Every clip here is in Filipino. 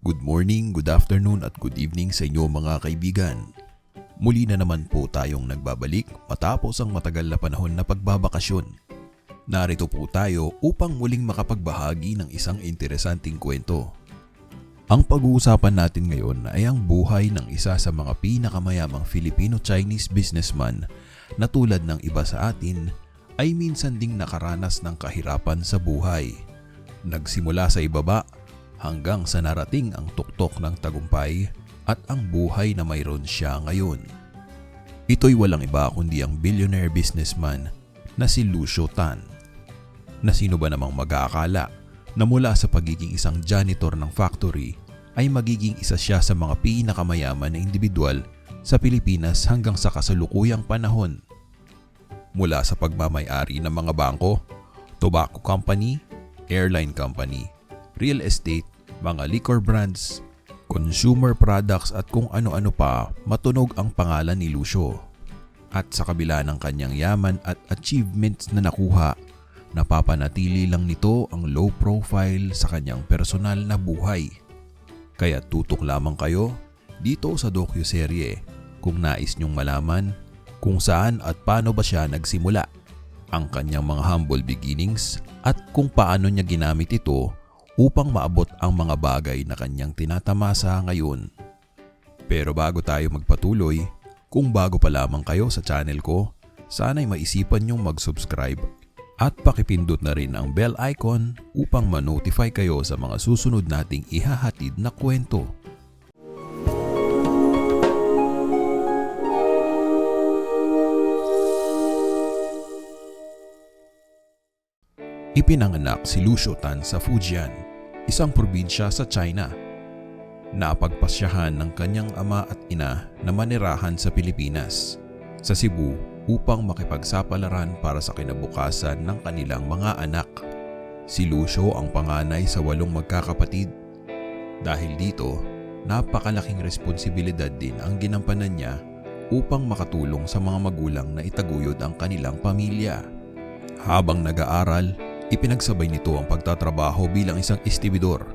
Good morning, good afternoon at good evening sa inyo mga kaibigan. Muli na naman po tayong nagbabalik matapos ang matagal na panahon na pagbabakasyon. Narito po tayo upang muling makapagbahagi ng isang interesanting kwento. Ang pag-uusapan natin ngayon ay ang buhay ng isa sa mga pinakamayamang Filipino-Chinese businessman na tulad ng iba sa atin ay minsan ding nakaranas ng kahirapan sa buhay. Nagsimula sa ibaba hanggang sa narating ang tuktok ng tagumpay at ang buhay na mayroon siya ngayon. Ito'y walang iba kundi ang billionaire businessman na si Lucio Tan. Na sino ba namang mag-aakala na mula sa pagiging isang janitor ng factory ay magiging isa siya sa mga pinakamayaman na individual sa Pilipinas hanggang sa kasalukuyang panahon. Mula sa pagmamayari ng mga bangko, tobacco company, airline company, real estate, mga liquor brands, consumer products at kung ano-ano pa, matunog ang pangalan ni Lucio. At sa kabila ng kanyang yaman at achievements na nakuha, napapanatili lang nito ang low profile sa kanyang personal na buhay. Kaya tutok lamang kayo dito sa docu-serye kung nais nyong malaman kung saan at paano ba siya nagsimula, ang kanyang mga humble beginnings at kung paano niya ginamit ito upang maabot ang mga bagay na kanyang tinatamasa ngayon. Pero bago tayo magpatuloy, kung bago pa lamang kayo sa channel ko, sana'y maisipan niyong mag-subscribe at pakipindot na rin ang bell icon upang ma-notify kayo sa mga susunod nating ihahatid na kwento. Ipinanganak si Lucio Tan sa Fujian, isang probinsya sa China. Napagpasyahan ng kanyang ama at ina na manirahan sa Pilipinas, sa Cebu upang makipagsapalaran para sa kinabukasan ng kanilang mga anak. Si Lucio ang panganay sa walong magkakapatid. Dahil dito, napakalaking responsibilidad din ang ginampanan niya upang makatulong sa mga magulang na itaguyod ang kanilang pamilya. Habang nag-aaral, ipinagsabay nito ang pagtatrabaho bilang isang estibidor.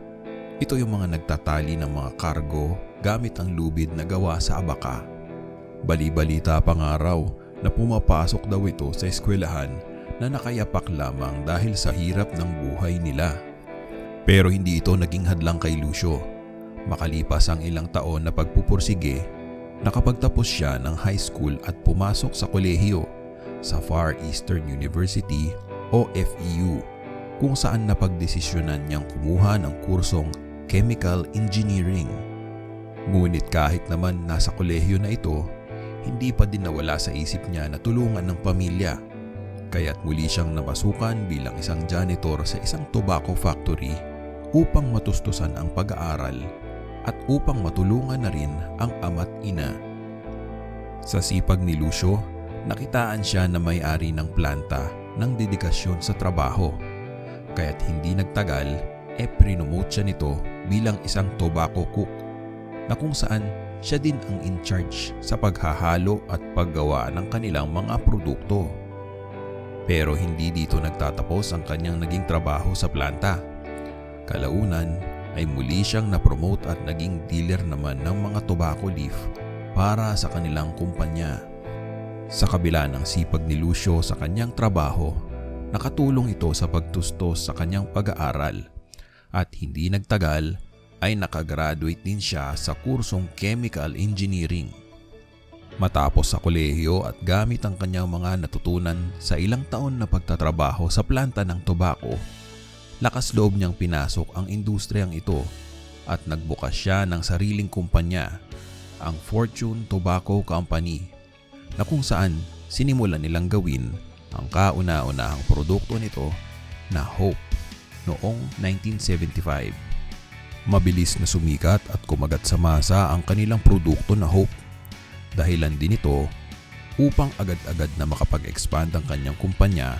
Ito yung mga nagtatali ng mga kargo gamit ang lubid na gawa sa abaka. Bali-balita pang araw na pumapasok daw ito sa eskwelahan na nakayapak lamang dahil sa hirap ng buhay nila. Pero hindi ito naging hadlang kay Lucio. Makalipas ang ilang taon na pagpupursige, nakapagtapos siya ng high school at pumasok sa kolehiyo sa Far Eastern University o FEU kung saan napagdesisyonan niyang kumuha ng kursong Chemical Engineering. Ngunit kahit naman nasa kolehiyo na ito, hindi pa din nawala sa isip niya na tulungan ng pamilya. Kaya't muli siyang namasukan bilang isang janitor sa isang tobacco factory upang matustusan ang pag-aaral at upang matulungan na rin ang ama't ina. Sa sipag ni Lucio, nakitaan siya na may-ari ng planta ng dedikasyon sa trabaho. Kaya't hindi nagtagal, e prinomote siya nito bilang isang tobacco cook na kung saan siya din ang in charge sa paghahalo at paggawa ng kanilang mga produkto. Pero hindi dito nagtatapos ang kanyang naging trabaho sa planta. Kalaunan ay muli siyang na-promote at naging dealer naman ng mga tobacco leaf para sa kanilang kumpanya. Sa kabila ng sipag ni Lucio sa kanyang trabaho, nakatulong ito sa pagtustos sa kanyang pag-aaral at hindi nagtagal ay nakagraduate din siya sa kursong Chemical Engineering. Matapos sa kolehiyo at gamit ang kanyang mga natutunan sa ilang taon na pagtatrabaho sa planta ng tobacco, lakas loob niyang pinasok ang industriyang ito at nagbukas siya ng sariling kumpanya, ang Fortune Tobacco Company, na kung saan sinimulan nilang gawin ang kauna-unahang produkto nito na Hope noong 1975. Mabilis na sumikat at kumagat sa masa ang kanilang produkto na Hope. Dahilan din ito upang agad-agad na makapag-expand ang kanyang kumpanya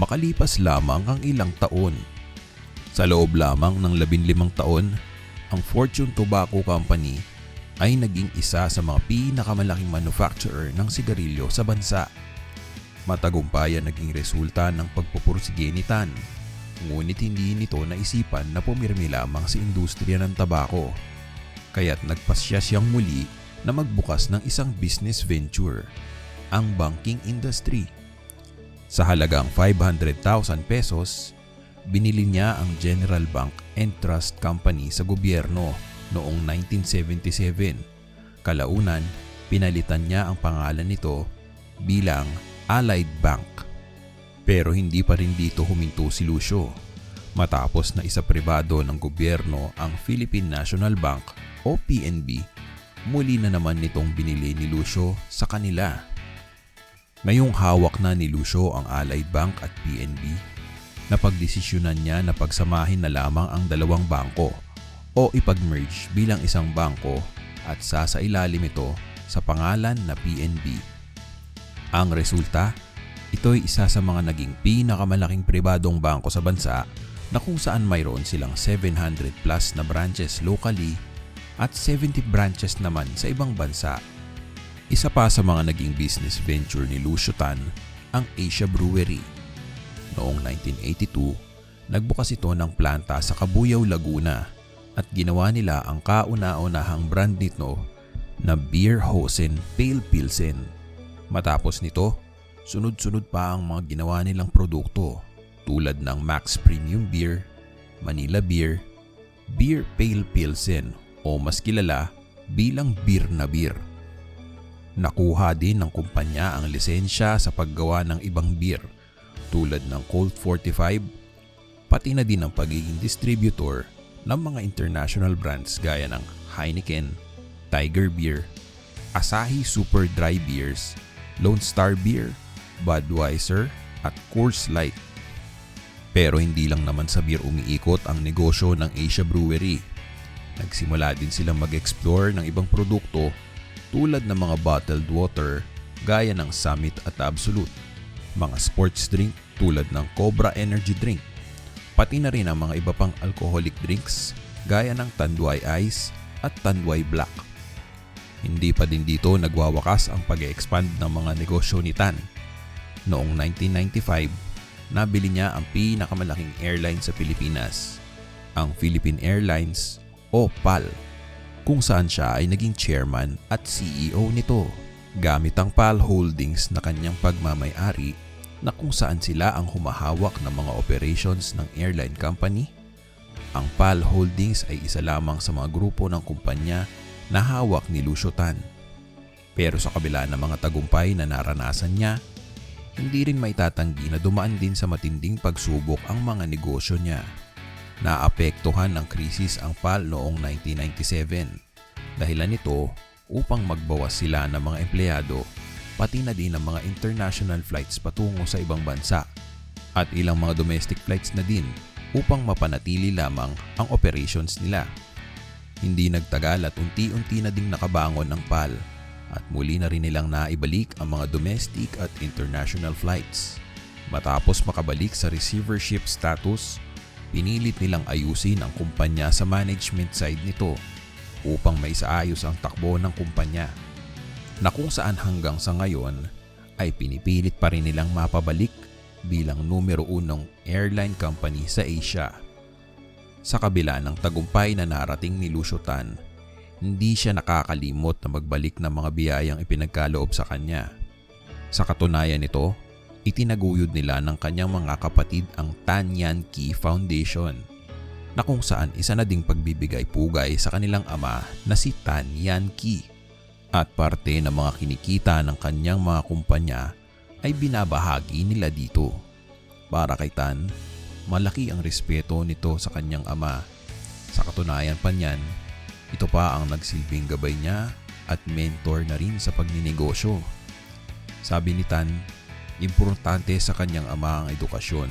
makalipas lamang ang ilang taon. Sa loob lamang ng 15 taon, ang Fortune Tobacco Company ay naging isa sa mga pinakamalaking manufacturer ng sigarilyo sa bansa. Matagumpayan naging resulta ng pagpupursige ni Tan ngunit hindi nito naisipan na pumirmi lamang sa industriya ng tabako. Kaya't nagpasya siyang muli na magbukas ng isang business venture, ang banking industry. Sa halagang 500,000 pesos, binili niya ang General Bank and Trust Company sa gobyerno noong 1977. Kalaunan, pinalitan niya ang pangalan nito bilang Allied Bank. Pero hindi pa rin dito huminto si Lucio. Matapos na isa pribado ng gobyerno ang Philippine National Bank o PNB, muli na naman nitong binili ni Lucio sa kanila. Ngayong hawak na ni Lucio ang Allied Bank at PNB, napagdesisyonan niya na pagsamahin na lamang ang dalawang bangko o ipag-merge bilang isang bangko at sasailalim ito sa pangalan na PNB. Ang resulta, ito'y isa sa mga naging pinakamalaking pribadong bangko sa bansa na kung saan mayroon silang 700 plus na branches locally at 70 branches naman sa ibang bansa. Isa pa sa mga naging business venture ni Lucio Tan ang Asia Brewery. Noong 1982, nagbukas ito ng planta sa Cabuyao, Laguna at ginawa nila ang kauna-unahang brand nito na Beer Hosen Pale Pilsen. Matapos nito, sunod-sunod pa ang mga ginawa nilang produkto tulad ng Max Premium Beer, Manila Beer, Beer Pale Pilsen o mas kilala bilang beer na beer. Nakuha din ng kumpanya ang lisensya sa paggawa ng ibang beer tulad ng Colt 45, pati na din ang pagiging distributor ng mga international brands gaya ng Heineken, Tiger Beer, Asahi Super Dry Beers, Lone Star Beer, Budweiser at Coors Light. Pero hindi lang naman sa beer umiikot ang negosyo ng Asia Brewery. Nagsimula din silang mag-explore ng ibang produkto tulad ng mga bottled water gaya ng Summit at Absolute, mga sports drink tulad ng Cobra Energy Drink, pati na rin ang mga iba pang alcoholic drinks gaya ng Tanduay Ice at Tanduay Black. Hindi pa din dito nagwawakas ang pag-expand ng mga negosyo ni Tan. Noong 1995, nabili niya ang pinakamalaking airline sa Pilipinas, ang Philippine Airlines o PAL, kung saan siya ay naging chairman at CEO nito. Gamit ang PAL Holdings na kanyang pagmamay-ari na kung saan sila ang humahawak ng mga operations ng airline company. Ang PAL Holdings ay isa lamang sa mga grupo ng kumpanya na hawak ni Lucio Tan. Pero sa kabila ng mga tagumpay na naranasan niya, hindi rin maitatanggi na dumaan din sa matinding pagsubok ang mga negosyo niya. Naapektuhan ng krisis ang PAL noong 1997. Dahilan nito upang magbawas sila ng mga empleyado pati na din ang mga international flights patungo sa ibang bansa at ilang mga domestic flights na din upang mapanatili lamang ang operations nila. Hindi nagtagal at unti-unti na ding nakabangon ang PAL at muli na rin nilang naibalik ang mga domestic at international flights. Matapos makabalik sa receivership status, pinilit nilang ayusin ang kumpanya sa management side nito upang may saayos ang takbo ng kumpanya na kung saan hanggang sa ngayon ay pinipilit pa rin nilang mapabalik bilang numero unong airline company sa Asia. Sa kabila ng tagumpay na narating ni Lucio Tan, hindi siya nakakalimot na magbalik ng mga biyayang ipinagkaloob sa kanya. Sa katunayan nito, itinaguyod nila ng kanyang mga kapatid ang Tan Yan Ki Foundation na kung saan isa na ding pagbibigay pugay sa kanilang ama na si Tan Yan Ki at parte ng mga kinikita ng kanyang mga kumpanya ay binabahagi nila dito. Para kay Tan, malaki ang respeto nito sa kanyang ama. Sa katunayan pa niyan, ito pa ang nagsilbing gabay niya at mentor na rin sa pagninegosyo. Sabi ni Tan, importante sa kanyang ama ang edukasyon,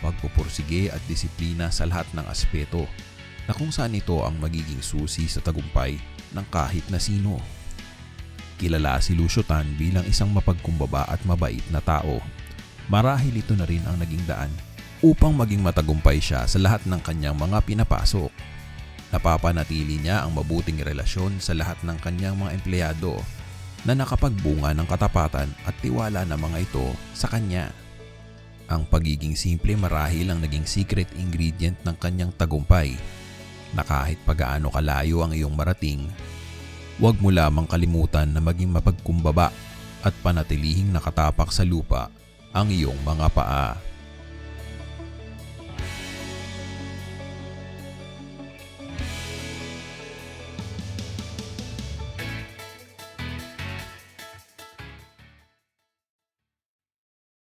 pagpupursige at disiplina sa lahat ng aspeto na kung saan ito ang magiging susi sa tagumpay ng kahit na sino. Kilala si Lucio Tan bilang isang mapagkumbaba at mabait na tao. Marahil ito na rin ang naging daan upang maging matagumpay siya sa lahat ng kanyang mga pinapasok. Napapanatili niya ang mabuting relasyon sa lahat ng kanyang mga empleyado na nakapagbunga ng katapatan at tiwala ng mga ito sa kanya. Ang pagiging simple marahil ang naging secret ingredient ng kanyang tagumpay na kahit pagaano kalayo ang iyong marating, huwag mo lamang kalimutan na maging mapagkumbaba at panatilihing nakatapak sa lupa ang iyong mga paa.